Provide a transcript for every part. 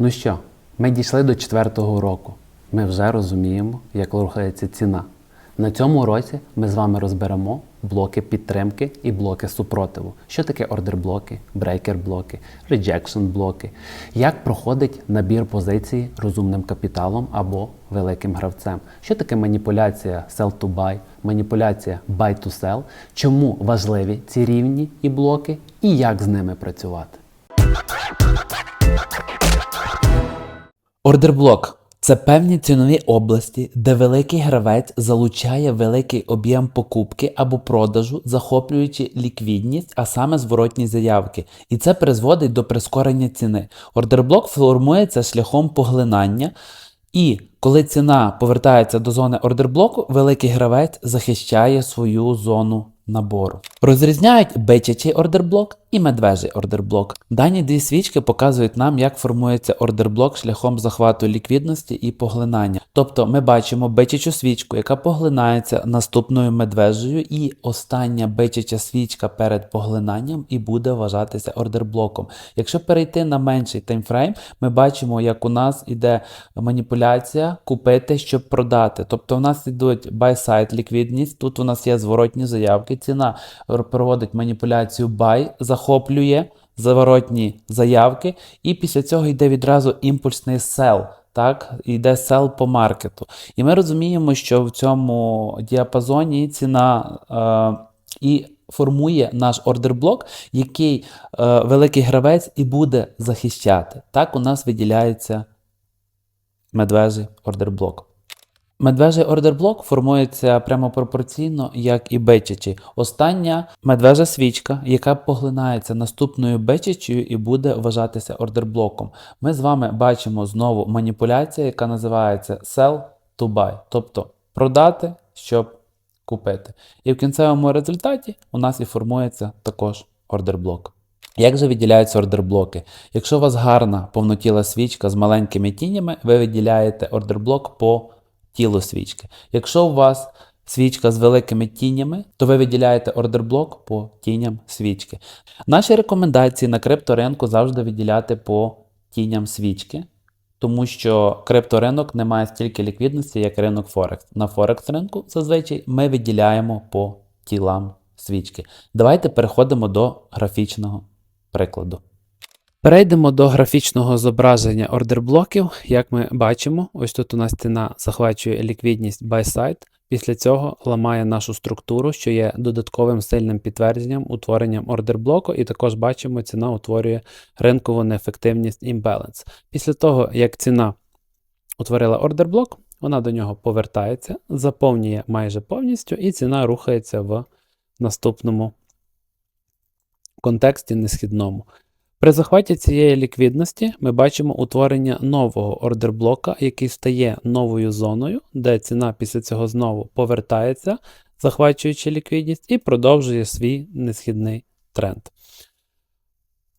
Ну що, ми дійшли до четвертого року. Ми вже розуміємо, як рухається ціна. На цьому уроці ми з вами розберемо блоки підтримки і блоки супротиву. Що таке ордер-блоки, брейкер-блоки, реджекшн-блоки, як проходить набір позиції розумним капіталом або великим гравцем. Що таке маніпуляція sell-to-buy, маніпуляція buy-to-sell, чому важливі ці рівні і блоки, і як з ними працювати. Ордерблок це певні цінові області, де великий гравець залучає великий об'єм покупки або продажу, захоплюючи ліквідність, а саме зворотні заявки. І це призводить до прискорення ціни. Ордерблок формується шляхом поглинання. І коли ціна повертається до зони ордерблоку, великий гравець захищає свою зону набору. Розрізняють бичачий ордерблок і медвежий ордерблок. Дані дві свічки показують нам, як формується ордерблок шляхом захвату ліквідності і поглинання. Тобто ми бачимо бичачу свічку, яка поглинається наступною медвежою, і остання бичача свічка перед поглинанням і буде вважатися ордерблоком. Якщо перейти на менший таймфрейм, ми бачимо, як у нас іде маніпуляція купити, щоб продати. Тобто у нас ідуть buy-side ліквідність, тут у нас є зворотні заявки, ціна проводить маніпуляцію buy, захоплює заворотні заявки, і після цього йде відразу імпульсний sell. Так, йде сел по маркету. І ми розуміємо, що в цьому діапазоні ціна е, і формує наш ордерблок, який е, великий гравець і буде захищати. Так у нас виділяється медвежий ордерблок. Медвежий ордерблок формується прямо пропорційно, як і бичачий. Остання медвежа свічка, яка поглинається наступною бичачою і буде вважатися ордерблоком. Ми з вами бачимо знову маніпуляція, яка називається sell to buy, тобто продати, щоб купити. І в кінцевому результаті у нас і формується також ордерблок. Як же виділяються ордерблоки? Якщо у вас гарна повнотіла свічка з маленькими тінями, ви виділяєте ордерблок по тілу свічки. Якщо у вас свічка з великими тінями, то ви виділяєте ордерблок по тіням свічки. Наші рекомендації на крипторинку завжди виділяти по тіням свічки, тому що крипторинок не має стільки ліквідності, як ринок Форекс. На Форекс ринку зазвичай ми виділяємо по тілам свічки. Давайте переходимо до графічного прикладу. Перейдемо до графічного зображення ордерблоків. Як ми бачимо, ось тут у нас ціна захвачує ліквідність buy side. Після цього ламає нашу структуру, що є додатковим сильним підтвердженням утворенням ордерблоку, і також бачимо, ціна утворює ринкову неефективність імбаланс. Після того, як ціна утворила ордерблок, вона до нього повертається, заповнює майже повністю, і ціна рухається в наступному контексті несхідному. При захваті цієї ліквідності ми бачимо утворення нового ордерблока, який стає новою зоною, де ціна після цього знову повертається, захвачуючи ліквідність, і продовжує свій несхідний тренд.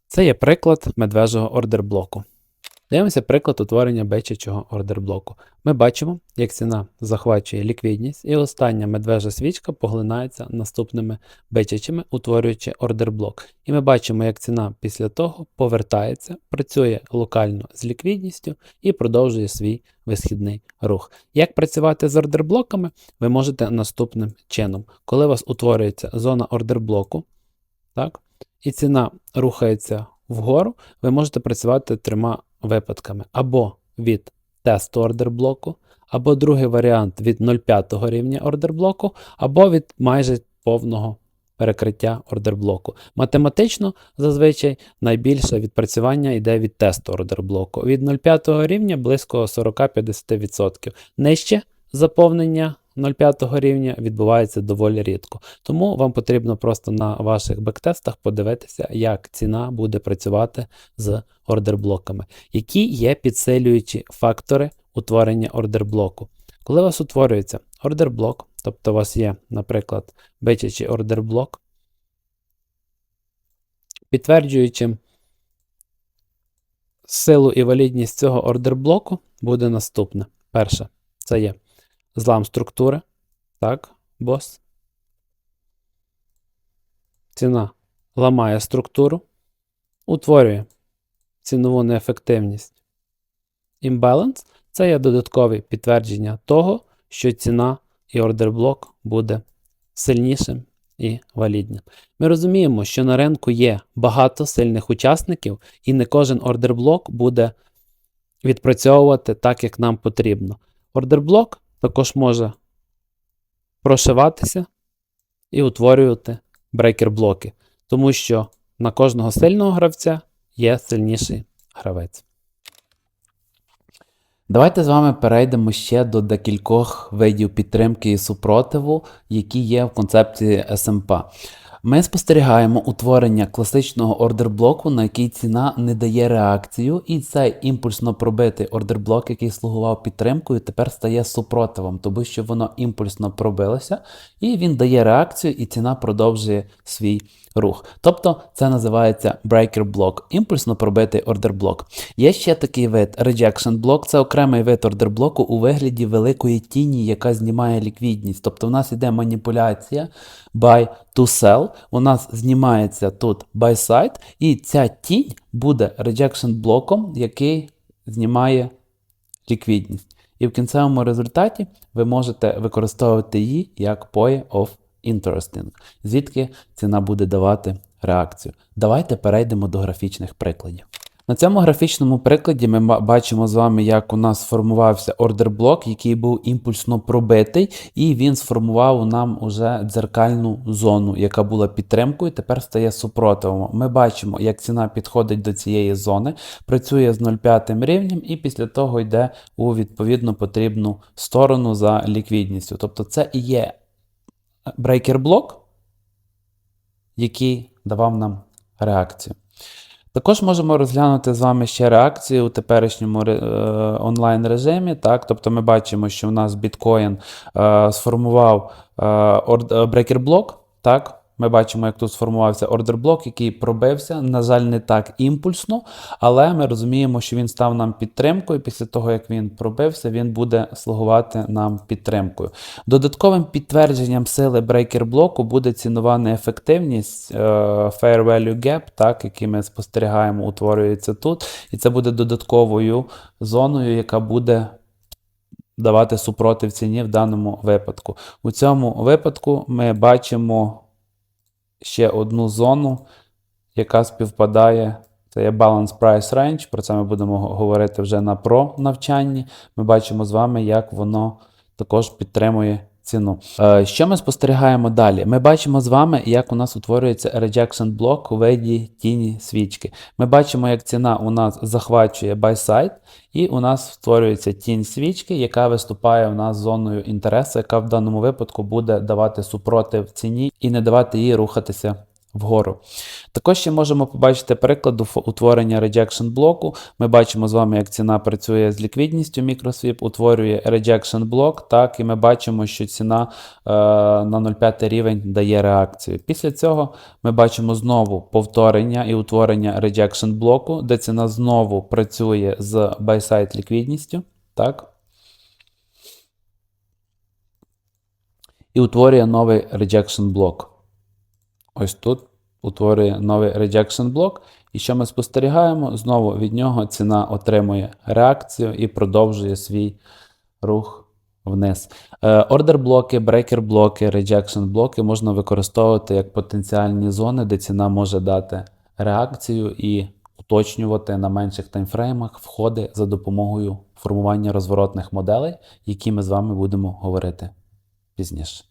Це є приклад медвежого ордерблоку. Дивимося приклад утворення бичачого ордерблоку. Ми бачимо, як ціна захвачує ліквідність, і остання медвежа свічка поглинається наступними бичачими, утворюючи ордерблок. І ми бачимо, як ціна після того повертається, працює локально з ліквідністю і продовжує свій висхідний рух. Як працювати з ордерблоками, ви можете наступним чином. Коли у вас утворюється зона ордерблоку, так, і ціна рухається вгору, ви можете працювати трьома випадками: або від тесту ордерблоку, або другий варіант від 0,5 рівня ордерблоку, або від майже повного перекриття ордерблоку. Математично зазвичай найбільше відпрацювання йде від тесту ордерблоку. Від 0,5 рівня близько 40-50%. Нижче заповнення 0,5 рівня відбувається доволі рідко. Тому вам потрібно просто на ваших бектестах подивитися, як ціна буде працювати з ордерблоками, які є підсилюючі фактори утворення ордерблоку. Коли у вас утворюється ордерблок, тобто у вас є, наприклад, бичачий ордерблок, підтверджуючи силу і валідність цього ордерблоку, буде наступне. Перше, це є злам структури. Так, бос. Ціна ламає структуру, утворює цінову неефективність imbalance це є додаткові підтвердження того, що ціна і ордер блок буде сильнішим і валідним. Ми розуміємо, що на ринку є багато сильних учасників, і не кожен ордер блок буде відпрацьовувати так, як нам потрібно. Ордер блок також може прошиватися і утворювати брейкер-блоки, тому що на кожного сильного гравця є сильніший гравець. Давайте з вами перейдемо ще до декількох видів підтримки і супротиву, які є в концепції СМП. Ми спостерігаємо утворення класичного ордерблоку, на який ціна не дає реакцію, і цей імпульсно пробитий ордерблок, який слугував підтримкою, тепер стає супротивом, тому що воно імпульсно пробилося, і він дає реакцію, і ціна продовжує свій рух. Тобто це називається breaker block, імпульсно пробитий ордерблок. Є ще такий вид rejection block, це окремий вид ордерблоку у вигляді великої тіні, яка знімає ліквідність. Тобто в нас йде маніпуляція buy to sell, у нас знімається тут buy side, і ця тінь буде rejection блоком, який знімає ліквідність. І в кінцевому результаті ви можете використовувати її як POE of interesting, звідки ціна буде давати реакцію. Давайте перейдемо до графічних прикладів. На цьому графічному прикладі ми бачимо з вами, як у нас сформувався ордер-блок, який був імпульсно пробитий, і він сформував нам уже дзеркальну зону, яка була підтримкою, тепер стає супротивом. Ми бачимо, як ціна підходить до цієї зони, працює з 0,5 рівнем, і після того йде у відповідно потрібну сторону за ліквідністю. Тобто це і є брейкер-блок, який давав нам реакцію. Також можемо розглянути з вами ще реакцію у теперішньому е, онлайн режимі. Так? Тобто ми бачимо, що у нас біткоін е, сформував е, е, брейкер-блок. Так? Ми бачимо, як тут сформувався ордер-блок, який пробився. На жаль, не так імпульсно, але ми розуміємо, що він став нам підтримкою. Після того, як він пробився, він буде слугувати нам підтримкою. Додатковим підтвердженням сили брейкер-блоку буде цінова неефективність е, Fair Value Gap, так, який ми спостерігаємо, утворюється тут. І це буде додатковою зоною, яка буде давати супротив ціні в даному випадку. У цьому випадку ми бачимо ще одну зону, яка співпадає. Це є Balance Price Range, про це ми будемо говорити вже на про навчанні. Ми бачимо з вами, як воно також підтримує ціну. Е, Що ми спостерігаємо далі? Ми бачимо з вами, як у нас утворюється rejection блок у виді тіні свічки. Ми бачимо, як ціна у нас захвачує buy side, і у нас створюється тінь свічки, яка виступає у нас зоною інтересу, яка в даному випадку буде давати супротив ціні і не давати їй рухатися вгору. Також ще можемо побачити прикладу утворення rejection блоку. Ми бачимо з вами, як ціна працює з ліквідністю мікросвіп, утворює rejection блок, так, і ми бачимо, що ціна е, на 0,5 рівень дає реакцію. Після цього ми бачимо знову повторення і утворення rejection блоку, де ціна знову працює з buy-side ліквідністю. Так. І утворює новий rejection блок. Ось тут утворює новий rejection блок. І що ми спостерігаємо? Знову від нього ціна отримує реакцію і продовжує свій рух вниз. Ордер блоки, брейкер блоки, rejection блоки можна використовувати як потенціальні зони, де ціна може дати реакцію і уточнювати на менших таймфреймах входи за допомогою формування розворотних моделей, які ми з вами будемо говорити пізніше.